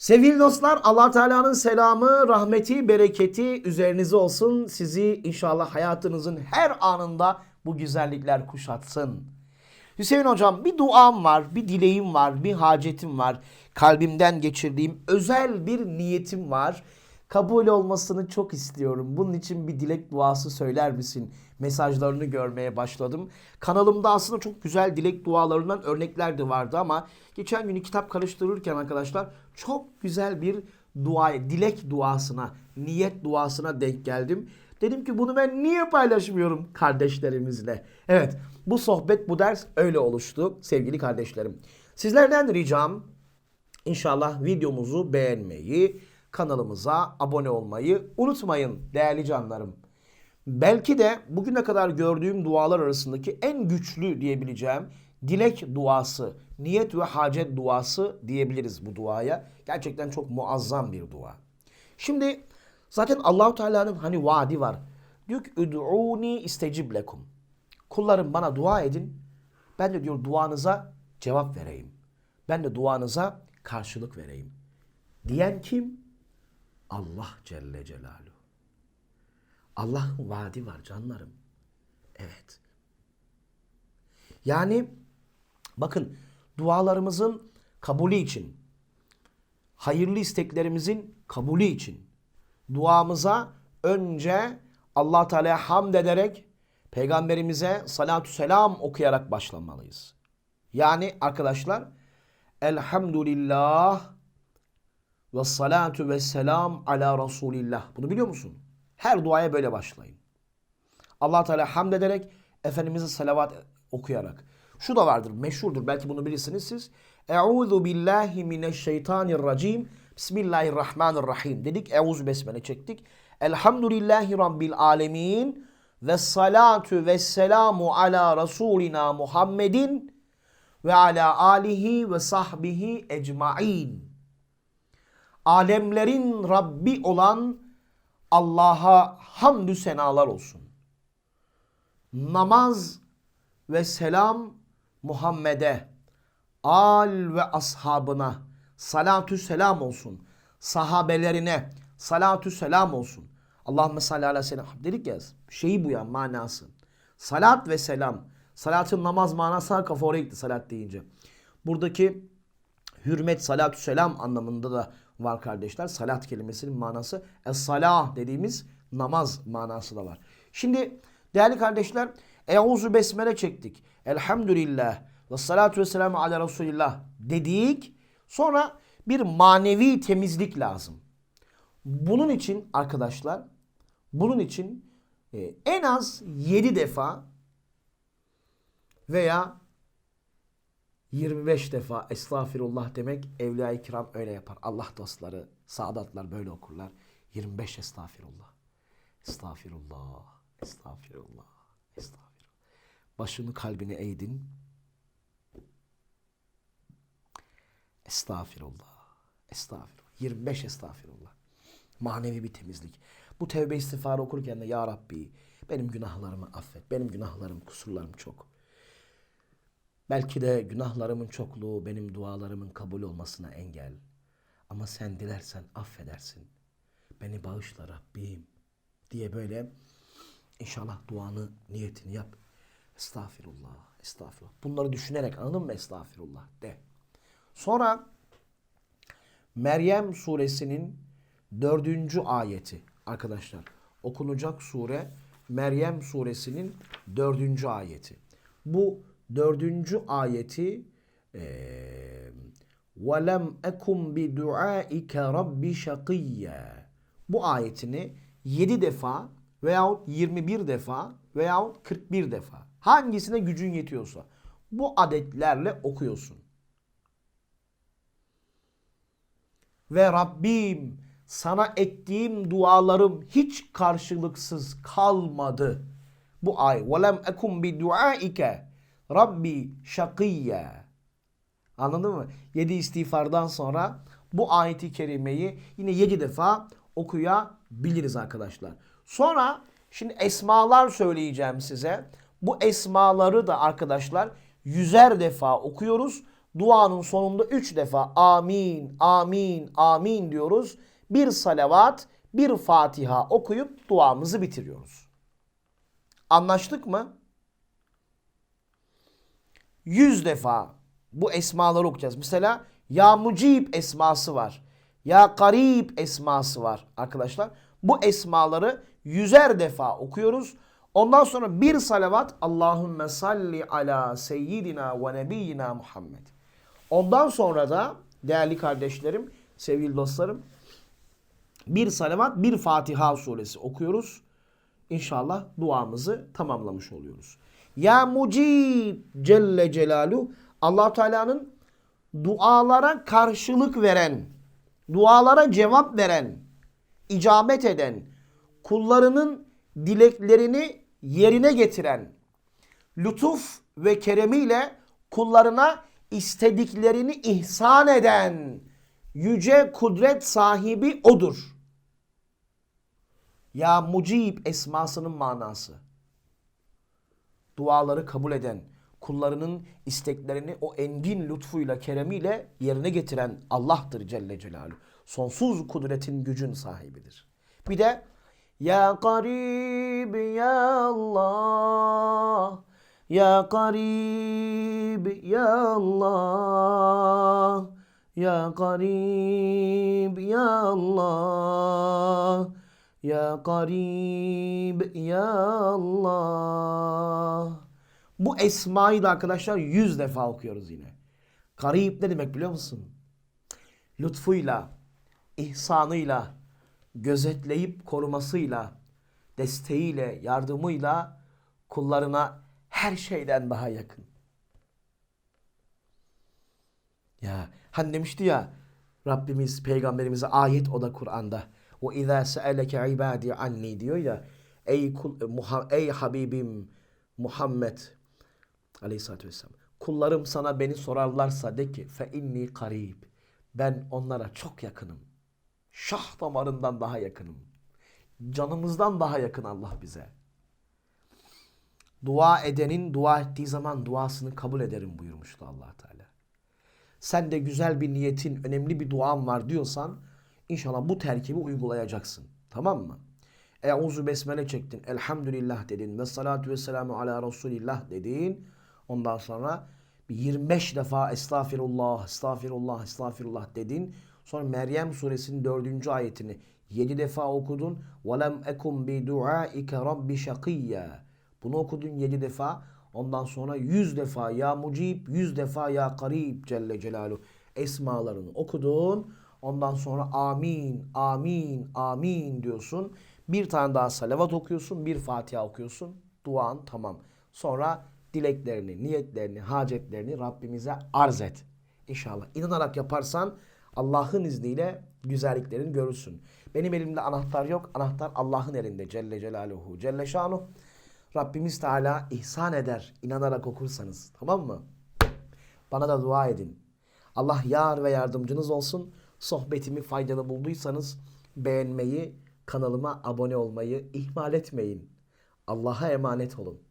Sevgili dostlar allah Teala'nın selamı, rahmeti, bereketi üzerinize olsun. Sizi inşallah hayatınızın her anında bu güzellikler kuşatsın. Hüseyin hocam bir duam var, bir dileğim var, bir hacetim var. Kalbimden geçirdiğim özel bir niyetim var. Kabul olmasını çok istiyorum. Bunun için bir dilek duası söyler misin? Mesajlarını görmeye başladım. Kanalımda aslında çok güzel dilek dualarından örnekler de vardı ama geçen gün kitap karıştırırken arkadaşlar çok güzel bir dua, dilek duasına, niyet duasına denk geldim. Dedim ki bunu ben niye paylaşmıyorum kardeşlerimizle? Evet bu sohbet bu ders öyle oluştu sevgili kardeşlerim. Sizlerden ricam İnşallah videomuzu beğenmeyi, kanalımıza abone olmayı unutmayın değerli canlarım. Belki de bugüne kadar gördüğüm dualar arasındaki en güçlü diyebileceğim dilek duası, niyet ve hacet duası diyebiliriz bu duaya. Gerçekten çok muazzam bir dua. Şimdi zaten Allahu Teala'nın hani vaadi var. Diyor ki "Ud'uni istecib lekum." Kullarım bana dua edin. Ben de diyor duanıza cevap vereyim. Ben de duanıza karşılık vereyim. Diyen kim? Allah Celle Celaluhu. Allah'ın vaadi var canlarım. Evet. Yani bakın dualarımızın kabulü için, hayırlı isteklerimizin kabulü için duamıza önce Allah Teala'ya hamd ederek peygamberimize salatü selam okuyarak başlamalıyız. Yani arkadaşlar elhamdülillah ve salatu ve selam ala Resulillah. Bunu biliyor musun? Her duaya böyle başlayın. Allah Teala hamd ederek Efendimiz'e salavat okuyarak. Şu da vardır, meşhurdur. Belki bunu bilirsiniz siz. Euzu billahi mineşşeytanirracim. Bismillahirrahmanirrahim. Dedik. Euzu besmele çektik. Elhamdülillahi rabbil alemin. Ve salatu ve selamu ala Resulina Muhammedin ve ala alihi ve sahbihi ecmain. Alemlerin Rabbi olan Allah'a hamdü senalar olsun. Namaz ve selam Muhammed'e, al ve ashabına salatü selam olsun. Sahabelerine salatü selam olsun. Allahümme salli ala selam. Dedik ya şeyi bu ya manası. Salat ve selam. Salatın namaz manası kafa oraya gitti salat deyince. Buradaki hürmet, salatü selam anlamında da var kardeşler. Salat kelimesinin manası es-salah dediğimiz namaz manası da var. Şimdi değerli kardeşler Euzu besmele çektik. Elhamdülillah ve salatu ve selamu ala Resulillah dedik. Sonra bir manevi temizlik lazım. Bunun için arkadaşlar bunun için e, en az 7 defa veya 25 defa estağfirullah demek Evliya-i Kiram öyle yapar. Allah dostları, saadatlar böyle okurlar. 25 estağfirullah. Estağfirullah, estağfirullah, estağfirullah. Başını kalbine eğdin. Estağfirullah, estağfirullah. 25 estağfirullah. Manevi bir temizlik. Bu tevbe istiğfarı okurken de Ya Rabbi benim günahlarımı affet. Benim günahlarım, kusurlarım çok. Belki de günahlarımın çokluğu benim dualarımın kabul olmasına engel. Ama sen dilersen affedersin. Beni bağışla Rabbim diye böyle inşallah duanı, niyetini yap. Estağfirullah, estağfirullah. Bunları düşünerek anladın mı estağfirullah de. Sonra Meryem suresinin dördüncü ayeti arkadaşlar. Okunacak sure Meryem suresinin dördüncü ayeti. Bu dördüncü ayeti وَلَمْ اَكُمْ بِدُعَائِكَ رَبِّ شَقِيًّا Bu ayetini 7 defa veyahut 21 defa veyahut 41 defa hangisine gücün yetiyorsa bu adetlerle okuyorsun. Ve Rabbim sana ettiğim dualarım hiç karşılıksız kalmadı. Bu ay. وَلَمْ اَكُمْ بِدُعَائِكَ Rabbi şakiyye. Anladın mı? Yedi istiğfardan sonra bu ayeti kerimeyi yine yedi defa okuyabiliriz arkadaşlar. Sonra şimdi esmalar söyleyeceğim size. Bu esmaları da arkadaşlar yüzer defa okuyoruz. duanın sonunda üç defa amin, amin, amin diyoruz. Bir salavat, bir Fatiha okuyup duamızı bitiriyoruz. Anlaştık mı? Yüz defa bu esmaları okuyacağız. Mesela Ya Mucib esması var. Ya Karib esması var arkadaşlar. Bu esmaları yüzer defa okuyoruz. Ondan sonra bir salavat Allahümme salli ala seyyidina ve nebiyyina Muhammed. Ondan sonra da değerli kardeşlerim, sevgili dostlarım bir salavat, bir Fatiha suresi okuyoruz. İnşallah duamızı tamamlamış oluyoruz. Ya Mucib Celle Celalu allah Teala'nın dualara karşılık veren, dualara cevap veren, icabet eden, kullarının dileklerini yerine getiren, lütuf ve keremiyle kullarına istediklerini ihsan eden yüce kudret sahibi odur. Ya Mucib esmasının manası. Duaları kabul eden, kullarının isteklerini o engin lütfuyla, keremiyle yerine getiren Allah'tır Celle Celaluhu. Sonsuz kudretin gücün sahibidir. Bir de Ya Karib Ya Allah Ya Karib Ya Allah Ya Karib Ya Allah Ya Karib Ya Allah Bu esmayı da arkadaşlar yüz defa okuyoruz yine. Karib ne demek biliyor musun? Lütfuyla, ihsanıyla, gözetleyip korumasıyla, desteğiyle, yardımıyla kullarına her şeyden daha yakın. Ya hani demişti ya Rabbimiz peygamberimize ayet o da Kur'an'da. O izâ se'eleke ibâdi anni diyor ya ey kul, muha, ey Habibim Muhammed aleyhissalatü vesselam kullarım sana beni sorarlarsa de ki fe inni karib ben onlara çok yakınım. Şah damarından daha yakınım. Canımızdan daha yakın Allah bize. Dua edenin dua ettiği zaman duasını kabul ederim buyurmuştu allah Teala. Sen de güzel bir niyetin, önemli bir duan var diyorsan inşallah bu terkibi uygulayacaksın. Tamam mı? Euzu besmele çektin, elhamdülillah dedin ve salatu ve selamu ala Resulillah dedin. Ondan sonra bir 25 defa estağfirullah, estağfirullah, estağfirullah dedin. Sonra Meryem suresinin 4. ayetini 7 defa okudun. وَلَمْ اَكُمْ بِدُعَائِكَ رَبِّ شَقِيًّا Bunu okudun 7 defa. Ondan sonra 100 defa ya mucib, 100 defa ya karib Celle Celaluhu esmalarını okudun. Ondan sonra amin, amin, amin diyorsun. Bir tane daha salavat okuyorsun, bir Fatiha okuyorsun. Duan tamam. Sonra dileklerini, niyetlerini, hacetlerini Rabbimize arz et. İnşallah. İnanarak yaparsan Allah'ın izniyle güzelliklerini görürsün. Benim elimde anahtar yok. Anahtar Allah'ın elinde. Celle Celaluhu. Celle Şanuhu. Rabbimiz Teala ihsan eder. inanarak okursanız. Tamam mı? Bana da dua edin. Allah yar ve yardımcınız olsun. Sohbetimi faydalı bulduysanız beğenmeyi, kanalıma abone olmayı ihmal etmeyin. Allah'a emanet olun.